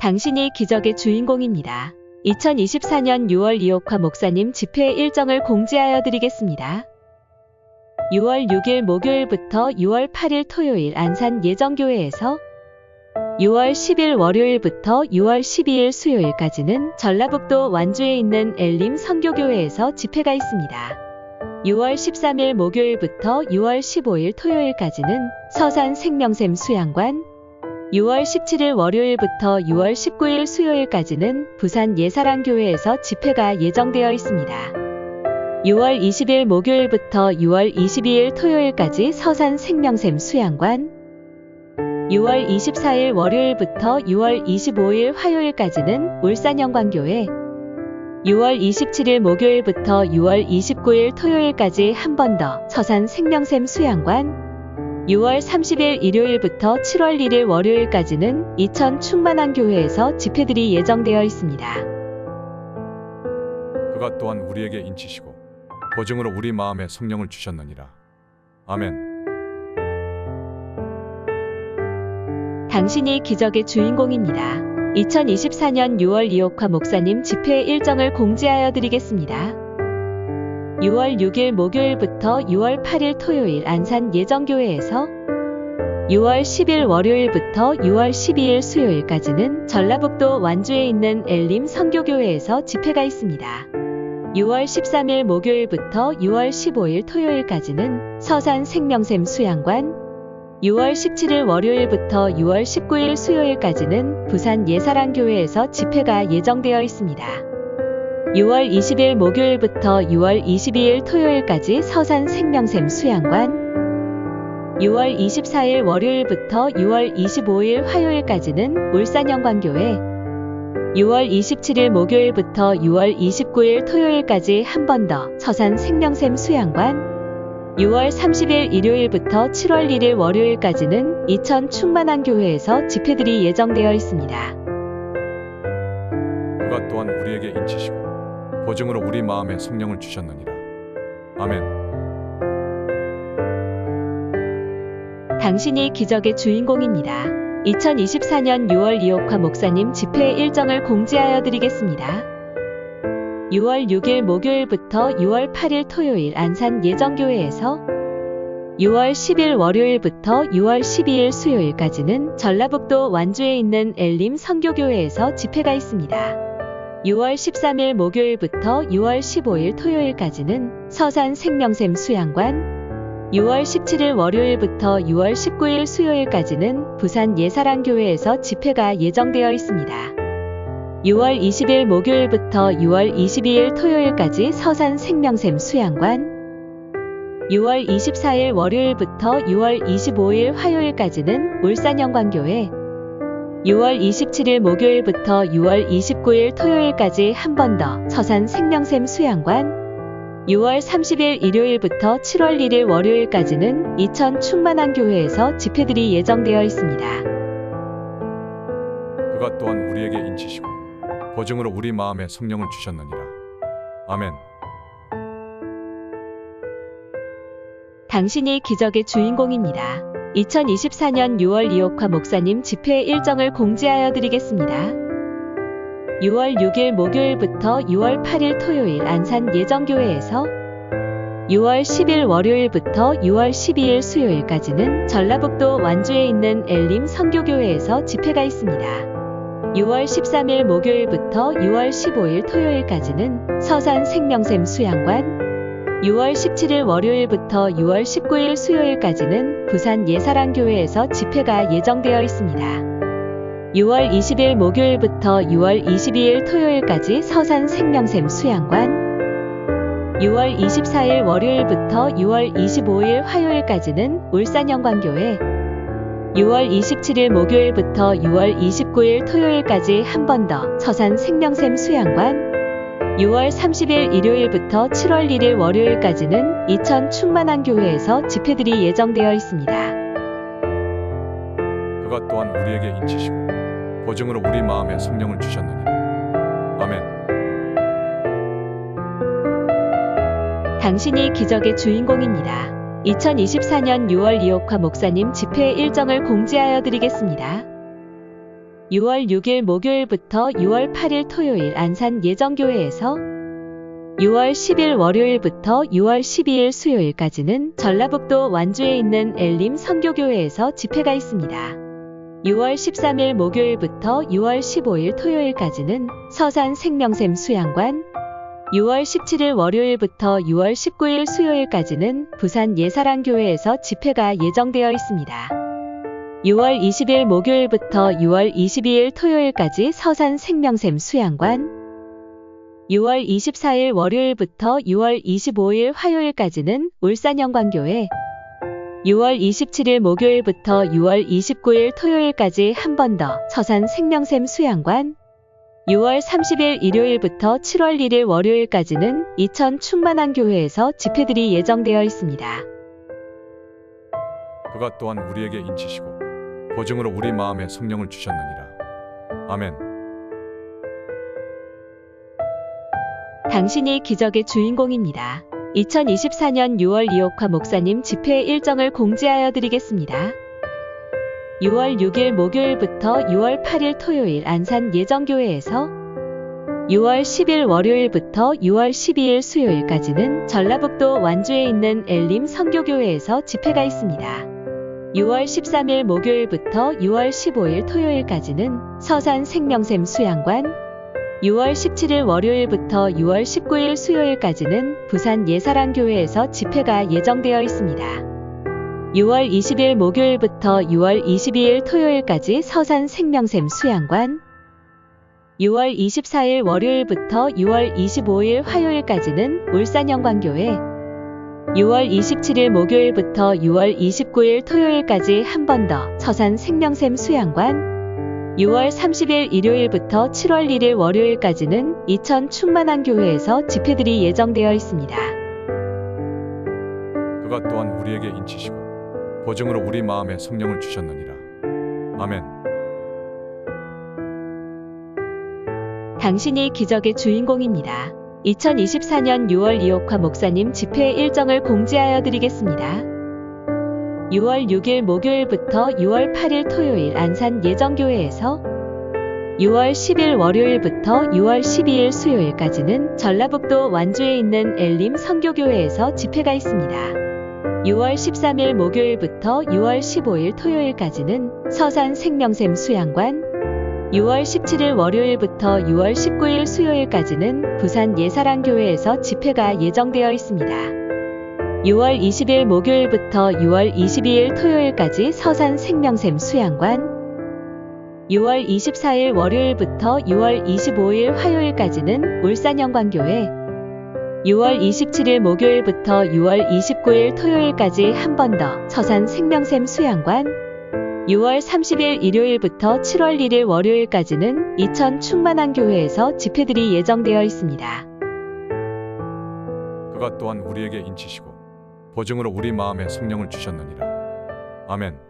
당신이 기적의 주인공입니다. 2024년 6월 이옥화 목사님 집회 일정을 공지하여 드리겠습니다. 6월 6일 목요일부터 6월 8일 토요일 안산 예정교회에서 6월 10일 월요일부터 6월 12일 수요일까지는 전라북도 완주에 있는 엘림 선교교회에서 집회가 있습니다. 6월 13일 목요일부터 6월 15일 토요일까지는 서산 생명샘 수양관, 6월 17일 월요일부터 6월 19일 수요일까지는 부산 예사랑교회에서 집회가 예정되어 있습니다. 6월 20일 목요일부터 6월 22일 토요일까지 서산 생명샘 수양관, 6월 24일 월요일부터 6월 25일 화요일까지는 울산 영광교회, 6월 27일 목요일부터 6월 29일 토요일까지 한 번 더 서산 생명샘 수양관, 6월 30일 일요일부터 7월 1일 월요일까지는 이천 충만한 교회에서 집회들이 예정되어 있습니다. 그가 또한 우리에게 인치시고 보증으로 우리 마음에 성령을 주셨느니라. 아멘. 당신이 기적의 주인공입니다. 2024년 6월 이옥화 목사님 집회 일정을 공지하여 드리겠습니다. 6월 6일 목요일부터 6월 8일 토요일 안산 예정교회에서 6월 10일 월요일부터 6월 12일 수요일까지는 전라북도 완주에 있는 엘림 선교교회에서 집회가 있습니다. 6월 13일 목요일부터 6월 15일 토요일까지는 서산 생명샘 수양관, 6월 17일 월요일부터 6월 19일 수요일까지는 부산 예사랑교회에서 집회가 예정되어 있습니다. 6월 20일 목요일부터 6월 22일 토요일까지 서산 생명샘 수양관. 6월 24일 월요일부터 6월 25일 화요일까지는 울산 영광교회. 6월 27일 목요일부터 6월 29일 토요일까지 한 번 더 서산 생명샘 수양관. 6월 30일 일요일부터 7월 1일 월요일까지는 이천 충만한 교회에서 집회들이 예정되어 있습니다. 그가 또한 우리에게 인치시고 보증으로 우리 마음에 성령을 주셨느니라. 아멘. 당신이 기적의 주인공입니다. 2024년 6월 이옥화 목사님 집회 일정을 공지하여 드리겠습니다. 6월 6일 목요일부터 6월 8일 토요일 안산 예정교회에서 6월 10일 월요일부터 6월 12일 수요일까지는 전라북도 완주에 있는 엘림 선교교회에서 집회가 있습니다. 6월 13일 목요일부터 6월 15일 토요일까지는 서산 생명샘 수양관, 6월 17일 월요일부터 6월 19일 수요일까지는 부산 예사랑교회에서 집회가 예정되어 있습니다. 6월 20일 목요일부터 6월 22일 토요일까지 서산 생명샘 수양관, 6월 24일 월요일부터 6월 25일 화요일까지는 울산 영광교회, 6월 27일 목요일부터 6월 29일 토요일까지 한 번 더 서산 생명샘 수양관, 6월 30일 일요일부터 7월 1일 월요일까지는 이천 충만한 교회에서 집회들이 예정되어 있습니다. 그가 또한 우리에게 인치시고 보증으로 우리 마음에 성령을 주셨느니라. 아멘. 당신이 기적의 주인공입니다. 2024년 6월 이옥화 목사님 집회 일정을 공지하여 드리겠습니다. 6월 6일 목요일부터 6월 8일 토요일 안산 예정교회에서 6월 10일 월요일부터 6월 12일 수요일까지는 전라북도 완주에 있는 엘림 선교교회에서 집회가 있습니다. 6월 13일 목요일부터 6월 15일 토요일까지는 서산 생명샘 수양관, 6월 17일 월요일부터 6월 19일 수요일까지는 부산 예사랑교회에서 집회가 예정되어 있습니다. 6월 20일 목요일부터 6월 22일 토요일까지 서산 생명샘 수양관, 6월 24일 월요일부터 6월 25일 화요일까지는 울산 영광교회, 6월 27일 목요일부터 6월 29일 토요일까지 한 번 더 서산 생명샘 수양관, 6월 30일 일요일부터 7월 1일 월요일까지는 이천 충만한 교회에서 집회들이 예정되어 있습니다. 그가 또한 우리에게 인치시고 보증으로 우리 마음에 성령을 주셨느니라. 아멘. 당신이 기적의 주인공입니다. 2024년 6월 이옥화 목사님 집회 일정을 공지하여 드리겠습니다. 6월 6일 목요일부터 6월 8일 토요일 안산 예정교회에서 6월 10일 월요일부터 6월 12일 수요일까지는 전라북도 완주에 있는 엘림 선교교회에서 집회가 있습니다. 6월 13일 목요일부터 6월 15일 토요일까지는 서산 생명샘 수양관, 6월 17일 월요일부터 6월 19일 수요일까지는 부산 예사랑교회에서 집회가 예정되어 있습니다. 6월 20일 목요일부터 6월 22일 토요일까지 서산 생명샘 수양관, 6월 24일 월요일부터 6월 25일 화요일까지는 울산 영광교회, 6월 27일 목요일부터 6월 29일 토요일까지 한 번 더 서산 생명샘 수양관, 6월 30일 일요일부터 7월 1일 월요일까지는 이천 충만한 교회에서 집회들이 예정되어 있습니다. 그가 또한 우리에게 인치시고 보증으로 우리 마음에 성령을 주셨느니라. 아멘. 당신이 기적의 주인공입니다. 2024년 6월 이옥화 목사님 집회 일정을 공지하여 드리겠습니다. 6월 6일 목요일부터 6월 8일 토요일 안산 예정교회에서 6월 10일 월요일부터 6월 12일 수요일까지는 전라북도 완주에 있는 엘림 선교교회에서 집회가 있습니다. 6월 13일 목요일부터 6월 15일 토요일까지는 서산 생명샘 수양관, 6월 17일 월요일부터 6월 19일 수요일까지는 부산 예사랑교회에서 집회가 예정되어 있습니다. 6월 20일 목요일부터 6월 22일 토요일까지 서산 생명샘 수양관, 6월 24일 월요일부터 6월 25일 화요일까지는 울산 영광교회, 6월 27일 목요일부터 6월 29일 토요일까지 한 번 더 서산 생명샘 수양관, 6월 30일 일요일부터 7월 1일 월요일까지는 이천 충만한 교회에서 집회들이 예정되어 있습니다. 그가 또한 우리에게 인치시고 보증으로 우리 마음에 성령을 주셨느니라. 아멘. 당신이 기적의 주인공입니다. 2024년 6월 이옥화 목사님 집회 일정을 공지하여 드리겠습니다. 6월 6일 목요일부터 6월 8일 토요일 안산 예정교회에서 6월 10일 월요일부터 6월 12일 수요일까지는 전라북도 완주에 있는 엘림 선교교회에서 집회가 있습니다. 6월 13일 목요일부터 6월 15일 토요일까지는 서산 생명샘 수양관, 6월 17일 월요일부터 6월 19일 수요일까지는 부산 예사랑교회에서 집회가 예정되어 있습니다. 6월 20일 목요일부터 6월 22일 토요일까지 서산 생명샘 수양관, 6월 24일 월요일부터 6월 25일 화요일까지는 울산 영광교회, 6월 27일 목요일부터 6월 29일 토요일까지 한 번 더 서산 생명샘 수양관, 6월 30일 일요일부터 7월 1일 월요일까지는 이천 충만한 교회에서 집회들이 예정되어 있습니다. 그가 또한 우리에게 인치시고 보증으로 우리 마음에 성령을 주셨느니라. 아멘.